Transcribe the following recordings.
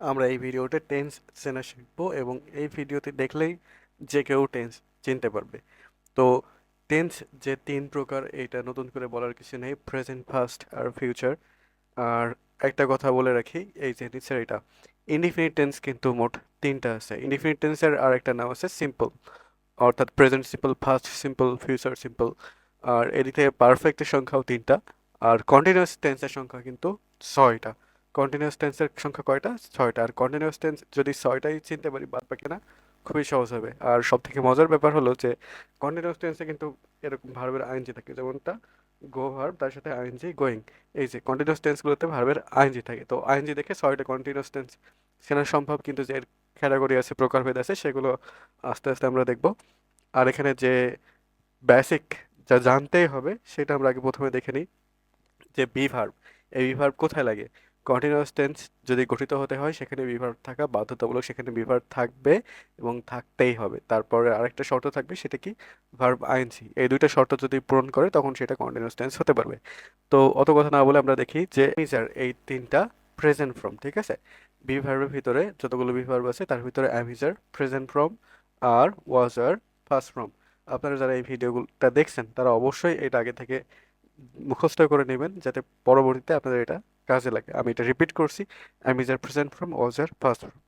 আমরা এই ভিডিওতে টেন্স চেনা শিখব এবং এই ভিডিওতে দেখলেই যে কেউ টেন্স চিনতে পারবে। তো টেন্স যে তিন প্রকার, এটা নতুন করে বলার কিছু নেই প্রেজেন্ট ফাস্ট আর ফিউচার আর একটা কথা বলে রাখি, এই যে নিচের এটা ইনডিফিনিট টেন্স কিন্তু মোট তিনটা আছে। ইনডিফিনিট টেন্সের আর একটা নাম আছে সিম্পল অর্থাৎ present simple past simple future simple আর এদিকে পারফেক্টের সংখ্যাও তিনটা, আর কন্টিনিউয়াস টেন্সের সংখ্যা কিন্তু ছয়টা। কন্টিনিউয়াস টেন্সের সংখ্যা কয়টা? ছয়টা। আর কন্টিনিউয়াস টেন্স যদি ছয়টাই চিনতে পারি, বাদ বাকি না, খুবই সহজ হবে। আর সব থেকে মজার ব্যাপার হলো যে কন্টিনিউয়াস টেন্সে কিন্তু এরকম ভার্বের আইনজি থাকে। যেমনটা গো ভার্ব তার সাথে আইনজি গোয়িং এই যে কন্টিনিউয়াস টেন্সগুলোতে ভার্বের আইনজি থাকে। তো আইনজি দেখে ছয়টা কন্টিনিউয়াস টেন্স চেনা সম্ভব, কিন্তু যে ক্যাটাগরি আছে, প্রকারভেদ আছে, সেগুলো আস্তে আস্তে আমরা দেখব। আর এখানে যে বেসিক যা জানতেই হবে, সেটা আমরা আগে প্রথমে দেখে নিই। যে বি ভার্ব এই বি ভার্ব কোথায় লাগে? কন্টিনিউয়াস টেন্স যদি গঠিত হতে হয়, সেখানে বি ভার্ব থাকা বাধ্যতামূলক সেখানে বি ভার্ব থাকবে এবং থাকতেই হবে। তারপরে আরেকটা শর্ত থাকবে, সেটা কি? ভার্ব আইনসি এই দুইটা শর্ত যদি পূরণ করে, তখন সেটা কন্টিনিউয়াস টেন্স হতে পারবে। তো অত কথা না বলে আমরা দেখি যে মিজার এই তিনটা প্রেজেন্ট ফ্রম ঠিক আছে? বি ভার্বের ভিতরে যতগুলো বি ভার্ব আছে, তার ভিতরে am is are present form R was আর ফার্স্ট ফ্রম আপনারা যারা এই ভিডিওগুলোটা দেখছেন, তারা অবশ্যই এটা আগে থেকে মুখস্থ করে নেবেন, যাতে পরবর্তীতে আপনাদের এটা কাজে লাগে। আমি এটা রিপিট করছি। Is are present form was R past form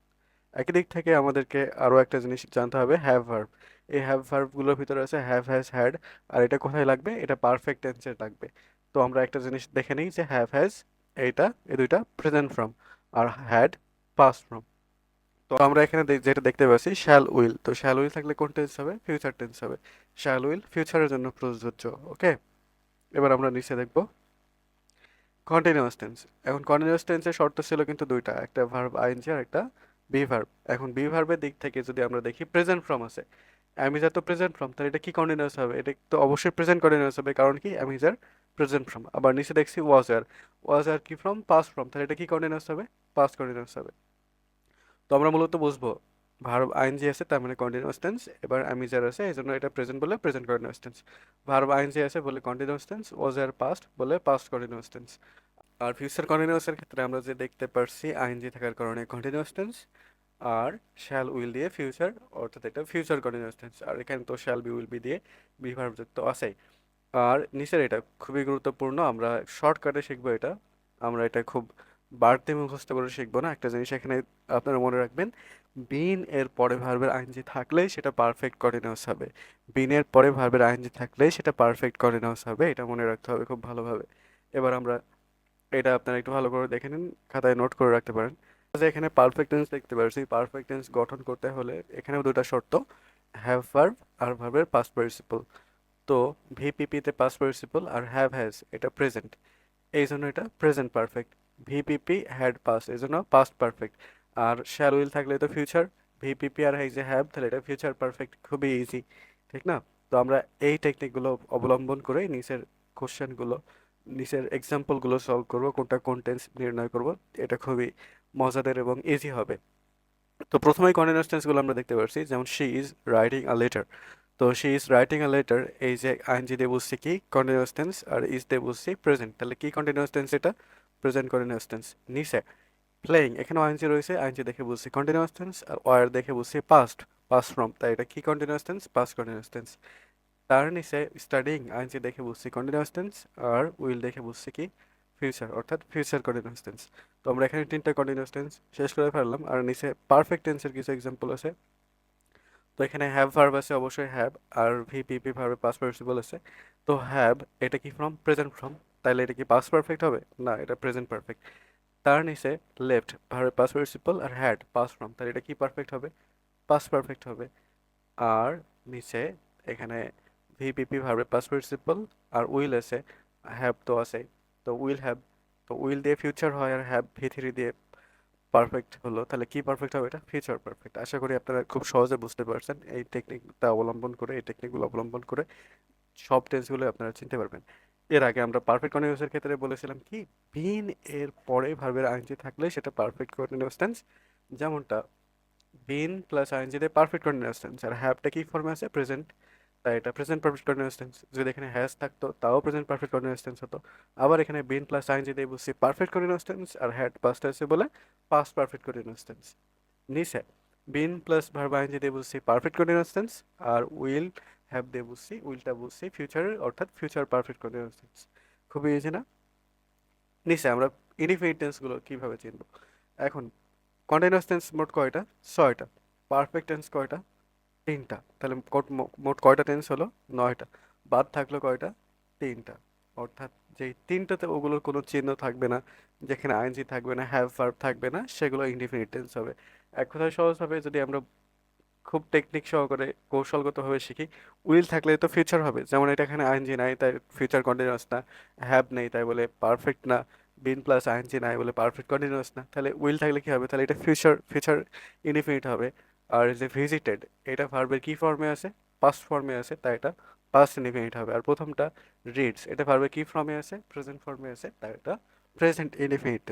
একই দিক থেকে আমাদেরকে আরও একটা জিনিস জানতে হবে হ্যাভ ভার্ব এই হ্যাভ ভার্বগুলোর ভিতরে আছে হ্যাভ হ্যাজ হ্যাড আর এটা কোথায় লাগবে? এটা পারফেক্ট টেন্সে লাগবে। তো আমরা একটা জিনিস দেখে নিই যে হ্যাভ হ্যাজ এইটা, এই দুইটা প্রেজেন্ট ফ্রম আর হ্যাড পাস্ট ফ্রম তো আমরা এখানে যেটা দেখতে পাচ্ছি শ্যাল উইল তো শ্যাল উইল থাকলে কোন টেন্স হবে? ফিউচার টেন্স হবে। শ্যাল উইল ফিউচারের জন্য প্রযোজ্য ওকে এবার আমরা নিচে দেখব। কন্টিনিউয়াস টেন্স এখন কন্টিনিউয়াস টেন্সের শর্ত ছিল কিন্তু দুইটা, একটা ভার্ব আইনজি আর একটা বি ভার্ব এখন বি ভার্বের দিক থেকে যদি আমরা দেখি প্রেজেন্ট ফ্রম আছে। অ্যামিজার তো প্রেজেন্ট ফ্রম তাহলে এটা কি কন্টিনিউয়াস হবে? এটা তো অবশ্যই প্রেজেন্ট কন্টিনিউয়াস হবে, কারণ কি? অ্যামিজার প্রেজেন্ট ফ্রম আবার নিচে দেখছি ওয়াজ আর ওয়াজ আর কি ফ্রম পাস ফ্রম তাহলে এটা কি কন্টিনিউয়াস হবে? পাস কন্টিনিউয়াস হবে। তো আমরা মূলত বুঝব ভার্ব আইনজি আছে, তার মানে কন্টিনিউয়াস টেন্স এবার অ্যামিজার আছে, এই জন্য এটা প্রেজেন্ট বলে present continuous tense verb ing আছে বলে কন্টিনিউয়াস টেন্স ওয়াজ আর পাস্ট বলে পাস্ট কন্টিনিউয়াস টেন্স আর ফিউচার কন্টিনিউয়াসের ক্ষেত্রে আমরা যে দেখতে পারছি আইনজি থাকার কারণে কন্টিনিউয়াস টেন্স আর শ্যাল উইল দিয়ে ফিউচার অর্থাৎ এটা ফিউচার কন্টিনিউয়াস টেন্স আর এখানে তো শ্যাল বি উইল বি দিয়ে বি ভার্ব যুক্ত আছেই। আর নিচের এটা খুবই গুরুত্বপূর্ণ, আমরা শর্টকাটে শিখব এটা। আমরা এটা খুব বাড়তি মুখস্থ করে শিখব না। একটা জিনিস এখানে আপনারা মনে রাখবেন, বিন এর পরে ভার্বের আইনজি থাকলেই সেটা পারফেক্ট কন্টিনিউয়াস হবে। বিন এর পরে ভার্বের আইনজি থাকলেই সেটা পারফেক্ট কন্টিনিউয়াস হবে, এটা মনে রাখতে হবে খুব ভালোভাবে। এবার আমরা এটা আপনারা একটু ভালো করে দেখে নিন, খাতায় নোট করে রাখতে পারেন। এখানে পারফেক্ট টেন্স দেখতে পারছি পারফেক্ট টেন্স গঠন করতে হলে এখানেও দুটো শর্ত হ্যাভ ভার্ব আর ভার্বের পাস্ট পার্টিসিপল তো ভিপিপিতে পাস্ট পার্টিসিপল আর হ্যাভ হ্যাজ এটা প্রেজেন্ট এই জন্য এটা present perfect VPP had past এই জন্য পাস্ট পারফেক্ট আর শ্যাল উইল থাকলে তো ফিউচার ভিপিপি আর এই যে হ্যাভ তাহলে এটা ফিউচার পারফেক্ট খুবই ইজি ঠিক না? তো আমরা এই টেকনিকগুলো অবলম্বন করে নিচের কোশ্চেনগুলো নিচের এক্সাম্পলগুলো সলভ করব, কোনটা কোনটেন্স নির্ণয় করব, এটা খুবই মজাদার এবং ইজি হবে। তো প্রথমেই কন্টিনিউয়াস টেন্সগুলো আমরা দেখতে পাচ্ছি যেমন she is writing a letter তো she is writing a letter এই যে আইনজি দিয়ে বুঝছি কি কন্টিনিউয়াস টেন্স আর ইজ দিয়ে বুঝছি প্রেজেন্ট তাহলে কি কন্টিনিউয়াস টেন্স এটা? প্রেজেন্ট কন্টিনিউয়াস টেন্স নিচে। প্লেয়িং এখানে আইনজি রয়েছে আইনজি দেখে বুঝছি কন্টিনিউয়াস টেন্স আর ওয়ার দেখে বুঝছি পাস্ট পাস্ট ফ্রম তাই এটা কি continuous tense past continuous tense তার নিচে স্টাডিং আইনজি দেখে বুঝছি কন্টিনিউয়াস টেন্স আর উইল দেখে বুঝছি কি? ফিউচার অর্থাৎ ফিউচার কন্টিনিউয়াস টেন্স তো আমরা এখানে তিনটা কন্টিনিউয়াস টেন্স শেষ করে ফেললাম আর নিচে পারফেক্ট টেন্সের কিছু এক্সাম্পল আছে। তো এখানে হ্যাভ ভার্ব আছে, অবশ্যই হ্যাভ আর ভিপিপি ভার্বে পাস পার্টিসিপল আছে। তো হ্যাভ এটা কি ফ্রম প্রেজেন্ট ফ্রম তাহলে এটা কি পাস পারফেক্ট হবে? না, এটা প্রেজেন্ট পারফেক্ট তার নিচে লেফট ভার্বে পাস পার্টিসিপল আর হ্যাড পাস ফ্রম তাহলে এটা কি পারফেক্ট হবে? পাস পারফেক্ট হবে। আর নিচে এখানে ভিপিপি ভার্বে পাস পার্টিসিপল আর উইল আছে হ্যাভ তো আছে তো উইল হ্যাভ তো উইল দিয়ে ফিউচার হয় আর হ্যাভ ভি থ্রি দিয়ে পারফেক্ট হলো। তাহলে কি পারফেক্ট হবে এটা? ফিউচার পারফেক্ট আশা করি আপনারা খুব সহজে বুঝতে পারছেন এই টেকনিকটা অবলম্বন করে, এই টেকনিকগুলো অবলম্বন করে সব টেন্সগুলো আপনারা চিনতে পারবেন। এর আগে আমরা পারফেক্ট কন্টিনিউয়াসের ক্ষেত্রে বলেছিলাম কি? বিন এর পরে ভার্বের আইনজি থাকলে সেটা পারফেক্ট কন্টিনিউয়াস টেন্স যেমনটা been plus I N G দিয়ে পারফেক্ট কন্টিনিউয়াস টেন্স আর হ্যাভটা কি ফর্মে আছে? প্রেজেন্ট তাই এটা প্রেজেন্ট পারফেক্ট কন্টিনিউয়াস টেন্স যদি এখানে হ্যাজ থাকতো, তাও প্রেজেন্ট পারফেক্ট কন্টিনিউয়াস টেন্স হতো। আবার এখানে বিন প্লাস আইনজি দিয়ে বলছি পারফেক্ট কন্টিনিউয়াস টেন্স আর হ্যাড পাস্ট আছে বলে পাস্ট পারফেক্ট কন্টিনিউয়াস টেন্স নিচে, বিন প্লাস ভার্ব দিয়ে বলছি পারফেক্ট কন্টিনিউয়াস টেন্স আর উইল হ্যাভ দিয়ে বলছি উইলটা বলছি ফিউচারের অর্থাৎ ফিউচার পারফেক্ট কন্টিনিউয়াস টেন্স খুবই ইজি না? নিচে আমরা ইনডিফিনিট টেন্সগুলো কীভাবে চিনব? এখন কন্টিনিউয়াস টেন্স মোট কয়টা? ছয়টা। পারফেক্ট টেন্স কয়টা? তিনটা। তাহলে মোট কয়টা টেন্স হলো? নয়টা। বাদ থাকল কয়টা? তিনটা। অর্থাৎ যেই তিনটাতে ওগুলোর কোনো চিহ্ন থাকবে না, যেখানে আইনজি থাকবে না হ্যাভ ভার্ব থাকবে না, সেগুলো ইনডিফিনিট টেন্স হবে। এক কথায় সহজভাবে যদি আমরা খুব টেকনিক সহকারে কৌশলগতভাবে শিখি। উইল থাকলে তো ফিউচার হবে, যেমন এটা এখানে আইনজি নাই, তাই ফিউচার কন্টিনিউয়াস না। হ্যাভ নেই, তাই বলে পারফেক্ট না। বিন প্লাস আইনজি নাই বলে পারফেক্ট কন্টিনিউয়াস না। তাহলে উইল থাকলে কি হবে? তাহলে এটা ফিউচার ফিউচার ইনডিফিনিট হবে। আর যে ভিজিটেড এটা ভার্বের কি ফর্মে আছে? পাস্ট ফর্মে আছে, তাই এটা পাস্ট ইনডিফিনিট হবে। আর প্রথমটা রিডস এটা ভার্বের কি ফর্মে আছে? প্রেজেন্ট ফর্মে আছে, তাই এটা প্রেজেন্ট ইনডিফিনিট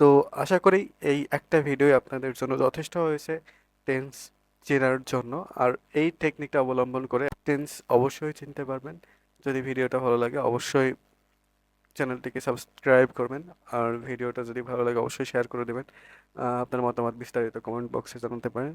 তো আশা করি এই একটা ভিডিও আপনাদের জন্য যথেষ্ট হয়েছে। টেন্স চেনার জন্য। আর এই টেকনিকটা অবলম্বন করে টেন্স অবশ্যই চিনতে পারবেন। যদি ভিডিওটা ভালো লাগে, অবশ্যই চ্যানেলটিকে সাবস্ক্রাইব করবেন। আর ভিডিওটা যদি ভালো লাগে, অবশ্যই শেয়ার করে দেবেন। আপনার মতামত বিস্তারিত কমেন্ট বক্সে জানাতে পারেন।